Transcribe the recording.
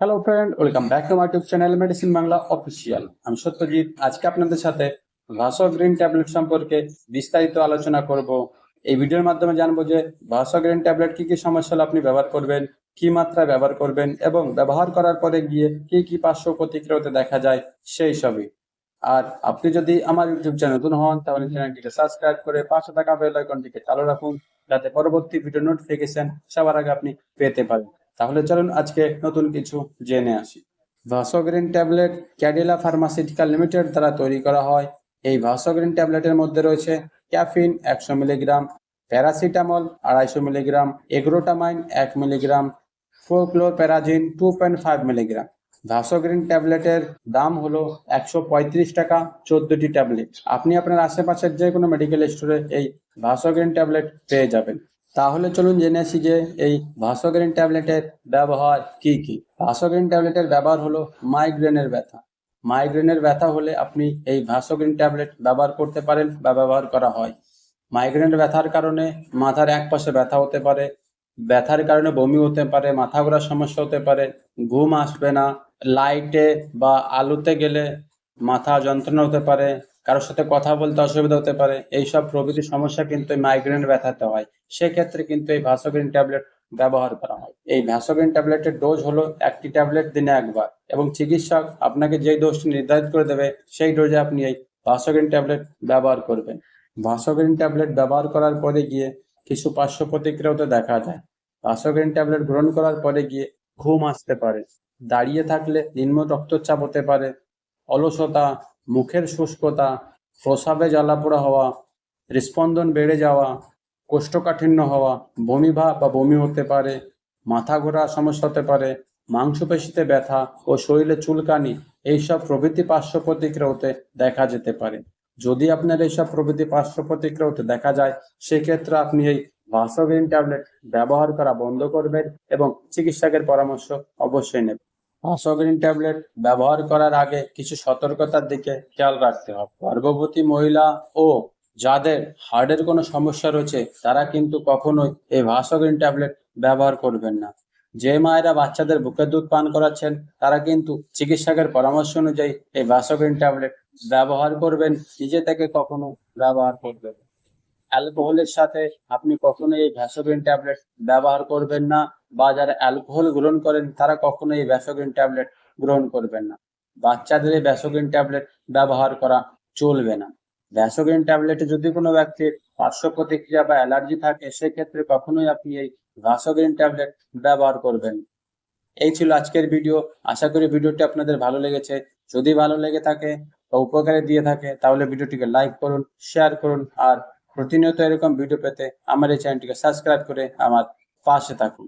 Hello friend welcome back to my YouTube channel medicine Bangla official আমি সত্যজিৎ আজকে আপনাদের সাথে ভাসো গ্রিন ট্যাবলেট সম্পর্কে বিস্তারিত আলোচনা করব। এই ভিডিওর মাধ্যমে জানব যে ভাসো গ্রিন ট্যাবলেট কি কি সমস্যা হলে আপনি ব্যবহার করবেন, কি মাত্রায় ব্যবহার করবেন এবং ব্যবহার করার পরে গিয়ে কি কি পার্শ্ব প্রতিক্রিয়াতে দেখা যায় সেই সবই। আর আপনি যদি আমার ইউটিউব চ্যানেল নতুন হন, তাহলে চ্যানেলটিকে সাবস্ক্রাইব করে পাশে থাকা বেল আইকনটিকে চালু রাখুন, যাতে পরবর্তী ভিডিও নোটিফিকেশন সবার আগে আপনি পেতে পারেন। তাহলে চলুন আজকে নতুন কিছু জেনে আসি। Vasograin tablet Cadila pharmaceutical limited দ্বারা তৈরি করা হয়। এই ভাসোগ্রিন ট্যাবলেটের মধ্যে রয়েছে ক্যাফিন একশো মিলিগ্রাম, প্যারাসিটামল আড়াইশো মিলিগ্রাম, এগ্রোটামাইন এক milligram ফোক্লোপ্যারাজিন two point five milligram. Vasograin ট্যাবলেটের দাম হলো একশো পঁয়ত্রিশ টাকা চোদ্দটি ট্যাবলেট। আপনি আপনার আশেপাশের যে কোনো মেডিকেল স্টোরে এই ভাসোগ্রিন ট্যাবলেট পেয়ে যাবেন। তাহলে চলুন জেনে আসি যে এই ভাসোগ্রিন ট্যাবলেটের ব্যবহার কি কি? ভাসোগ্রিন ট্যাবলেটের ব্যবহার হলো মাইগ্রেনের ব্যথা। মাইগ্রেনের ব্যথা হলে আপনি এই ভাসোগ্রিন ট্যাবলেট ব্যবহার করতে পারেন বা ব্যবহার করা হয়। মাইগ্রেনের ব্যথার কারণে মাথার এক পাশে ব্যথা হতে পারে, ব্যথার কারণে বমি হতে পারে, মাথা ঘোরার সমস্যা হতে পারে, ঘুম আসবে না, লাইটে বা আলোতে গেলে মাথা যন্ত্রণা হতে পারে কারোর সাথে কথা বলতে অসুবিধা হতে পারে। এইসব প্রভৃতি সমস্যা কিন্তু মাইগ্রেন ব্যথাতে হয়। সেক্ষেত্রে কিন্তু এই ভাসোগ্রিন ট্যাবলেট ব্যবহার করা হয়। এই ভ্যাসোগ্রিন ট্যাবলেটের ডোজ হলো একটি ট্যাবলেট দিনে একবার এবং চিকিৎসক আপনাকে যেই ডোজটি নির্ধারিত করে দেবে, সেই ডোজে আপনি এই ভাসোগ্রিন ট্যাবলেট ব্যবহার করবেন। ভাসোগ্রিন ট্যাবলেট ব্যবহার করার পরে গিয়ে কিছু পার্শ্ব প্রতিক্রিয়াও তো দেখা যায়। ভাসোগ্রিন ট্যাবলেট গ্রহণ করার পরে গিয়ে ঘুম আসতে পারে। দাঁড়িয়ে থাকলে নিম্ন রক্তচাপ হতে পারে, অলসতা মুখের শুষ্কতা, প্রসাবে জ্বালাপোড়া হওয়া, হৃস্পন্দন বেড়ে যাওয়া, কোষ্ঠকাঠিন্য হওয়া, বমি ভাব বা বমি হতে পারে, মাথা ঘোরা সমস্যা হতে পারে, মাংসপেশিতে ব্যথা ও শরীরে চুলকানি, এইসব প্রভৃতি পার্শ্ব প্রতিক্রিয়া হতে দেখা যেতে পারে। যদি আপনার এইসব প্রভৃতি পার্শ্ব প্রতিক্রিয়া হতে দেখা যায়, সেক্ষেত্রে আপনি এই ভাসোগ্রিন ট্যাবলেট ব্যবহার করা বন্ধ করবেন এবং চিকিৎসকের পরামর্শ অবশ্যই নেবেন। ভাসোগ্রিন ট্যাবলেট ব্যবহার করার আগে কিছু সতর্কতার দিকে খেয়াল রাখতে হবে গর্ভবতী মহিলা ও যাদের হার্টের কোনো সমস্যা রয়েছে, তারা কিন্তু কখনোই এই ভাসোগ্রিন ট্যাবলেট ব্যবহার করবেন না যে মায়েরা বাচ্চাদের বুকের দুধ পান করাচ্ছেন, তারা কিন্তু চিকিৎসকের পরামর্শ অনুযায়ী এই ভাসোগ্রিন ট্যাবলেট ব্যবহার করবেন, নিজে থেকে কখনো ব্যবহার করবেন। অ্যালকোহলের সাথে আপনি কখনোই এই ভ্যাসোগ্রিন ট্যাবলেট ব্যবহার করবেন না বা যারা অ্যালকোহল গ্রহণ করেন, তারা কখনো এই ভ্যাসোগ্রিন ট্যাবলেট গ্রহণ করবেন না। বাচ্চাদের এই ভ্যাসোগ্রিন ট্যাবলেট ব্যবহার করা চলবে না। ভ্যাসোগ্রিন ট্যাবলেটে যদি কোনো ব্যক্তির পার্শ্ব প্রতিক্রিয়া বা অ্যালার্জি থাকে, সেক্ষেত্রে কখনোই আপনি এই ভ্যাসোগ্রিন ট্যাবলেট ব্যবহার করবেন এই ছিল আজকের ভিডিও। আশা করি ভিডিওটি আপনাদের ভালো লেগেছে। যদি ভালো লেগে থাকে বা উপকারে দিয়ে থাকে, তাহলে ভিডিওটিকে লাইক করুন শেয়ার করুন, আর প্রতিনিয়ত এরকম ভিডিও পেতে আমার এই চ্যানেলটিকে সাবস্ক্রাইব করে আমার পাশে থাকুন।